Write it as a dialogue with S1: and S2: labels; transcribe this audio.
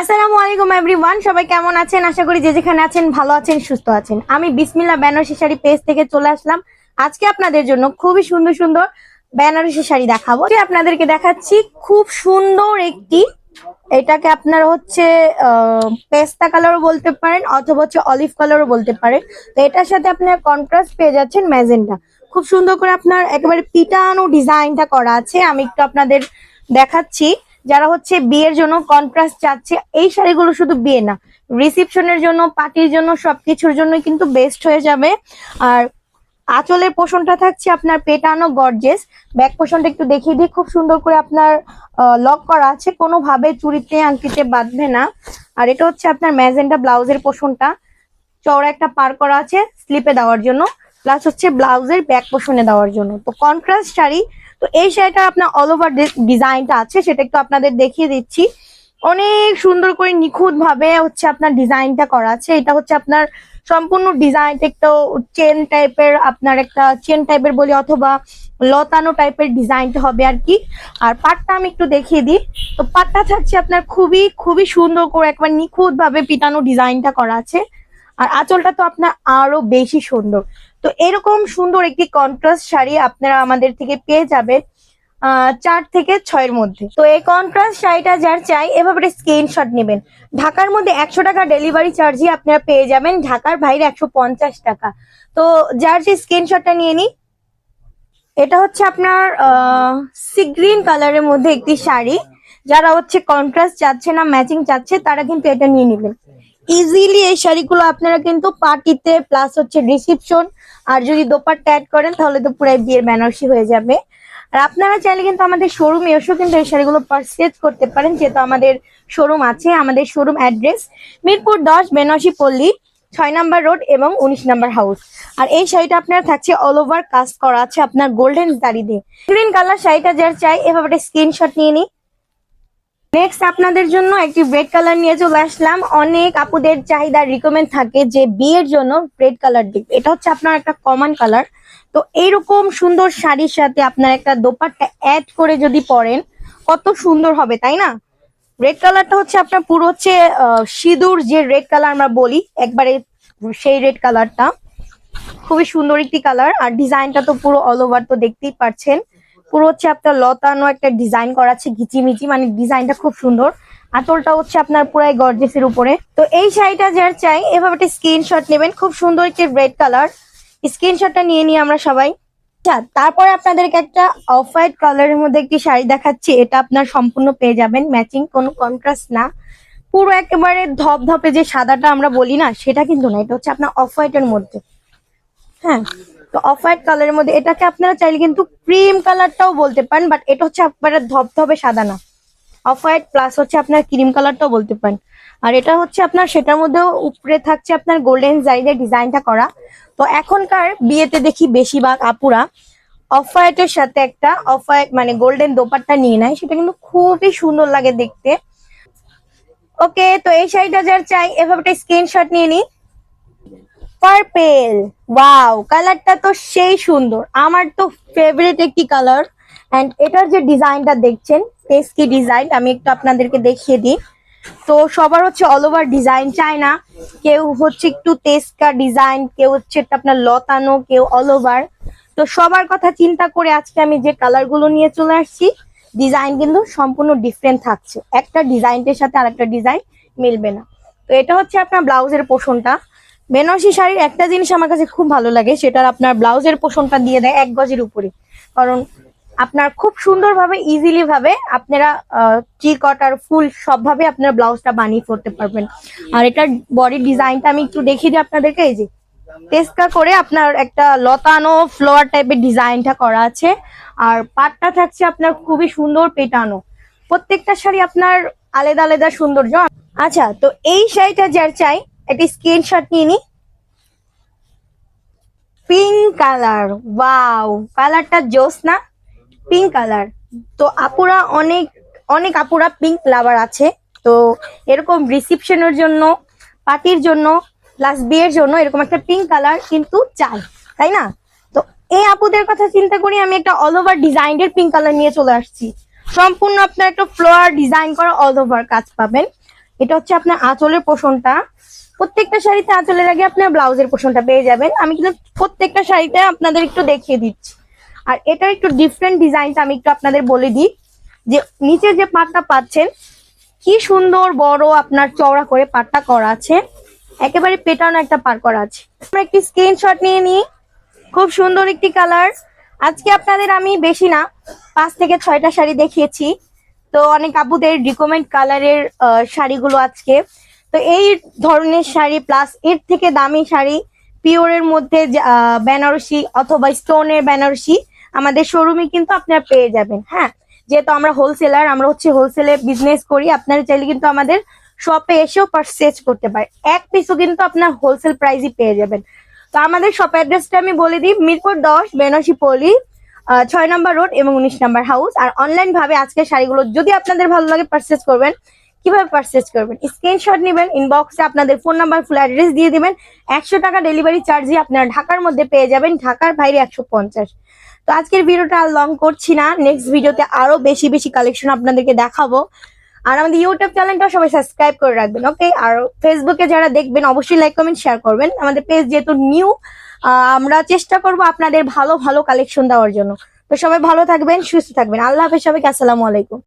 S1: আসসালামু আলাইকুম এভরিওয়ান, সবাই কেমন আছেন? আশা করি যে যেখানে আছেন, ভালো আছেন, সুস্থ আছেন। আমি বিসমিল্লা বেনারসি শাড়ি পেজ থেকে চলে আসলাম। আজকে আপনাদের জন্য খুবই সুন্দর সুন্দর বেনারসি শাড়ি দেখাবো। আপনাদেরকে দেখাচ্ছি খুব সুন্দর একটি, এটাকে আপনারা হচ্ছে পেস্তা কালারও বলতে পারেন অথবা হচ্ছে অলিভ কালারও বলতে পারেন। তো এটার সাথে আপনার কন্ট্রাস্ট পেয়ে যাচ্ছেন ম্যাজেন্টা। খুব সুন্দর করে আপনার একেবারে পিটানো ডিজাইনটা করা আছে। আমি একটু আপনাদের দেখাচ্ছি। যারা হচ্ছে বিয়ের জন্য কন্ট্রাস্ট চাচ্ছে, এই শাড়িগুলো শুধু বিয়ে না রিসিপশনের জন্য পার্টির জন্য, সবকিছুর জন্য কিন্তু বেস্ট হয়ে যাবে। আর আঁচলের পোষণটা থাকছে আপনার পেটানো গর্জেস ব্যাক পোষণটা একটু দেখিয়ে দিই, খুব সুন্দর করে আপনার লক করা আছে, কোনোভাবে চুরিতে, আংটিতে বাঁধবে না। আর এটা হচ্ছে আপনার ম্যাজেন্টা ব্লাউজের পোষণটা। চওড়া একটা পার করা আছে স্লিপে দেওয়ার জন্য। প্লাস হচ্ছে ব্লাউজের ব্যাক পোষণে দেওয়ার জন্য। তো কন্ট্রাস্ট শাড়ি তো এই শাড়িটা আপনার অল ওভার ডিজাইনটা আছে, সেটা একটু আপনাদের দেখিয়ে দিচ্ছি। অনেক সুন্দর করে নিখুঁত ভাবে হচ্ছে আপনার ডিজাইনটা করা আছে। এটা হচ্ছে আপনার সম্পূর্ণ ডিজাইনটা একটা চেন টাইপের আপনার একটা চেন টাইপের বলি, অথবা লতানো টাইপের ডিজাইনটা হবে আর কি। আর পাটটা আমি একটু দেখিয়ে দিই। তো পাটটা থাকছে আপনার খুবই খুবই সুন্দর করে একবার নিখুঁত ভাবে পিটানো ডিজাইনটা করা আছে। আর আঁচলটা তো আপনার আরও বেশি সুন্দর। তো এরকম সুন্দর একটি কন্ট্রাস্ট শাড়ি আপনারা আমাদের থেকে পেয়ে যাবেন চার থেকে ছয়ের মধ্যে। তো এই কন্ট্রাস্ট শাড়িটা যার চাই, এভাবে স্ক্রিনশট নেবেন। ঢাকার মধ্যে একশো টাকা ডেলিভারি চার্জই আপনারা পেয়ে যাবেন। ঢাকার বাইরে একশো পঞ্চাশ টাকা। তো যার যে স্ক্রিনশটটা নিয়ে নিই, এটা হচ্ছে আপনার সি গ্রিন কালারের মধ্যে একটি শাড়ি। যারা হচ্ছে কন্ট্রাস্ট চাচ্ছে না ম্যাচিং চাচ্ছে, তারা কিন্তু এটা নিয়ে নেবেন। ইজিলি এই শাড়িগুলো আপনারা কিন্তু পার্টিতে প্লাস হচ্ছে রিসিপশন আর যদি দোপাট্টা অ্যাড করেন তাহলে তো পুরাই বিয়ের বেনারসি হয়ে যাবে। আর আপনারা চাইলে কিন্তু আমাদের শোরুমে এসেও কিন্তু এই শাড়িগুলো পারচেজ করতে পারেন, যেহেতু আমাদের শোরুম আছে, আমাদের শোরুম অ্যাড্রেস মিরপুর দশ, বেনারসি পল্লী, ছয় নাম্বার রোড এবং উনিশ নাম্বার হাউস আর এই শাড়িটা আপনার থাকছে অল ওভার কাজ করা আছে আপনার গোল্ডেন দাড়ি দিয়ে। গ্রিন কালার শাড়িটা যার চাই, এভাবে একটা স্ক্রিনশট নিয়ে নিই। নেক্সট আপনাদের জন্য একটি রেড কালার নিয়ে চলে আসলাম। অনেক আপুদের চাহিদা রিকমেন্ড থাকে যে বিয়ের জন্য রেড কালার দিক। এটা হচ্ছে আপনার একটা কমন কালার তো এইরকম সুন্দর শাড়ির সাথে আপনার একটা দোপাট্টা অ্যাড করে যদি পরেন, কত সুন্দর হবে, তাই না? রেড কালারটা হচ্ছে আপনার পুরো হচ্ছে সিঁদুর যে রেড কালার আমরা বলি, একবারে সেই রেড কালারটা খুবই সুন্দর একটি কালার আর ডিজাইনটা তো পুরো অল ওভার তো দেখতেই পাচ্ছেন পুরো হচ্ছে আপনার লতানো একটা ডিজাইন করা আছে, ঘিচিমিচি মানে ডিজাইনটা খুব সুন্দর। আঁচলটা হচ্ছে আপনার পুরাই গর্জেসের উপরে। তো এই শাড়িটা যার চাই, এভাবে একটা স্ক্রিনশট নেবেন, খুব সুন্দর একটি রেড কালার স্ক্রিনশটটা নিয়ে নিই আমরা সবাই। আচ্ছা তারপরে আপনাদেরকে একটা অফ হোয়াইট কালারের মধ্যে একটি শাড়ি দেখাচ্ছি। এটা আপনার সম্পূর্ণ পেয়ে যাবেন ম্যাচিং কোনো কন্ট্রাস্ট না। পুরো একেবারে ধপ ধপে যে সাদাটা আমরা বলি না, সেটা কিন্তু না, এটা হচ্ছে আপনার অফ হোয়াইটের মধ্যে। হ্যাঁ তো অফ হোয়াইট কালারের মধ্যে, এটাকে আপনারা চাইলে কিন্তু ক্রিম কালারটাও বলতে পারেন, বাট এটা হচ্ছে একবারে ধবধবে সাদা না। অফ হোয়াইট প্লাস হচ্ছে আপনার ক্রিম কালারটাও বলতে পারেন। আর এটা হচ্ছে আপনার, সেটার মধ্যেও উপরে থাকছে আপনার গোল্ডেন জারিদের ডিজাইনটা করা। তো এখনকার বিয়েতে দেখি বেশিরভাগ আপুরা অফ হোয়াইটের সাথে একটা অফ হোয়াইট মানে গোল্ডেন দোপাট্টা নিয়ে নেয়, সেটা কিন্তু খুবই সুন্দর লাগে দেখতে। ওকে, তো এই শাড়িটা যার চাই, এভাবে একটা স্ক্রিনশট নিয়ে নিই। পার্পেল ওয়াও কালারটা তো সেই সুন্দর। আমার তো ফেভারিট একটি কালার এন্ড এটার যে ডিজাইনটা দেখছেন পেস্কি ডিজাইন আমি একটু আপনাদেরকে দেখিয়ে দিই। তো সবার হচ্ছে অল ওভার ডিজাইন চায় না। কেউ হচ্ছে একটু তেস্কা ডিজাইন কেউ হচ্ছে একটা আপনার লতানো, কেউ অল ওভার তো সবার কথা চিন্তা করে আজকে আমি যে কালারগুলো নিয়ে চলে আসছি ডিজাইন কিন্তু সম্পূর্ণ ডিফারেন্ট থাকছে। একটা ডিজাইনটার সাথে আরেকটা ডিজাইন মিলবে না। তো এটা হচ্ছে আপনার ব্লাউজের পোষণটা। বেনারসি শাড়ির একটা জিনিস আমার কাছে খুব ভালো লাগে, সেটার আপনার ব্লাউজের পোষণটা দিয়ে দেয় এক গজের উপরে। কারণ আপনার খুব সুন্দরভাবে ইজিলি ভাবে আপনারা টি কট আর ফুল সবভাবে আপনার ব্লাউজটা বানিয়ে করতে পারবেন। আর এটার বডি ডিজাইনটা আমি একটু দেখিয়ে দিই আপনাদেরকে, এই যে টেস্কা করে আপনার একটা লতানো ফ্লোয়ার টাইপের ডিজাইনটা করা আছে, আর পাটটা থাকছে আপনার খুবই সুন্দর পেটানো। প্রত্যেকটা শাড়ি আপনার আলাদা আলাদা সৌন্দর্য। আচ্ছা তো এই শাড়িটা যার চাই একটি স্ক্রিনশট নিয়ে নি। পিঙ্ক কালার ওয়াও কালারটা জোস না পিঙ্ক কালার তো আপুরা অনেক অনেক আপুরা পিঙ্ক লাভার আছে। তো এরকম রিসিপশনের জন্য পার্টির জন্য প্লাস বিয়ের জন্য এরকম একটা পিঙ্ক কালার কিন্তু চাই, তাই না? তো এই আপুদের কথা চিন্তা করি আমি একটা অল ওভার ডিজাইনের পিঙ্ক কালার নিয়ে চলে আসছি। সম্পূর্ণ আপনার একটা ফ্লোয়ার ডিজাইন করা অল ওভার কাজ পাবেন। এটা হচ্ছে আপনার আঁচলের পোষণটা। প্রত্যেকটা শাড়িতে আঁচলের আগে আপনার ব্লাউজের পোষণটা পেয়ে যাবেন। আমি কিন্তু প্রত্যেকটা শাড়িতে আপনাদের একটু দেখিয়ে দিচ্ছি। আর এটা একটু ডিফারেন্ট ডিজাইনটা আমি একটু আপনাদের বলে দিই। যে নিচে যে পাটটা পাচ্ছেন, কি সুন্দর বড় আপনার চওড়া করে পাটটা করা আছে। একেবারে পেটানো একটা পার করা আছে। আমরা একটি স্ক্রিনশট নিয়ে নিই। খুব সুন্দর একটি কালার আজকে আপনাদের আমি বেশি না, পাঁচ থেকে ছয়টা শাড়ি দেখিয়েছি। তো অনেক আপুদের রিকমেন্ড কালারের শাড়িগুলো আজকে। তো এই ধরনের শাড়ি প্লাস এর থেকে দামি শাড়ি পিওরের মধ্যে বেনারসি অথবা স্টোনের বেনারসি আমাদের শোরুমে কিন্তু আপনারা পেয়ে যাবেন হ্যাঁ? যেহেতু আমরা হোলসেলার আমরা হচ্ছে হোলসেলে বিজনেস করি আপনারা চাইলে কিন্তু আমাদের শপে এসেও পারচেজ করতে পারে এক পিসও কিন্তু আপনার হোলসেল প্রাইসই পেয়ে যাবেন। তো আমাদের শপ অ্যাড্রেসটা আমি বলে দিই মিরপুর দশ বেনারসি আহ, ছয় নম্বর রোড এবং উনিশ নম্বর হাউস আর অনলাইন ভাবে আজকে শাড়িগুলো যদি আপনাদের ভালো লাগে পারচেজ করবেন কীভাবে পারচেজ করবেন? স্ক্রিনশট নেবেন ইনবক্সে আপনাদের ফোন নাম্বার ফুল অ্যাড্রেস দিয়ে দিবেন। একশো টাকা ডেলিভারি চার্জই আপনারা ঢাকার মধ্যে পেয়ে যাবেন, ঢাকার বাইরে একশো পঞ্চাশ। তো আজকের ভিডিওটা আর লং করছি না। নেক্সট ভিডিওতে আরও বেশি বেশি কালেকশন আপনাদেরকে দেখাবো। আর আমাদের ইউটিউব চ্যানেলটা সবাই সাবস্ক্রাইব করে রাখবেন ওকে আর ফেসবুকে যারা দেখবেন, অবশ্যই লাইক কমেন্ট শেয়ার করবেন। আমাদের পেজ যেহেতু নিউ আমরা চেষ্টা করব আপনাদের ভালো ভালো কালেকশন দেওয়ার জন্য। তো সবাই ভালো থাকবেন, সুস্থ থাকবেন। আল্লাহ হাফেজ সবাইকে, আসসালামু আলাইকুম।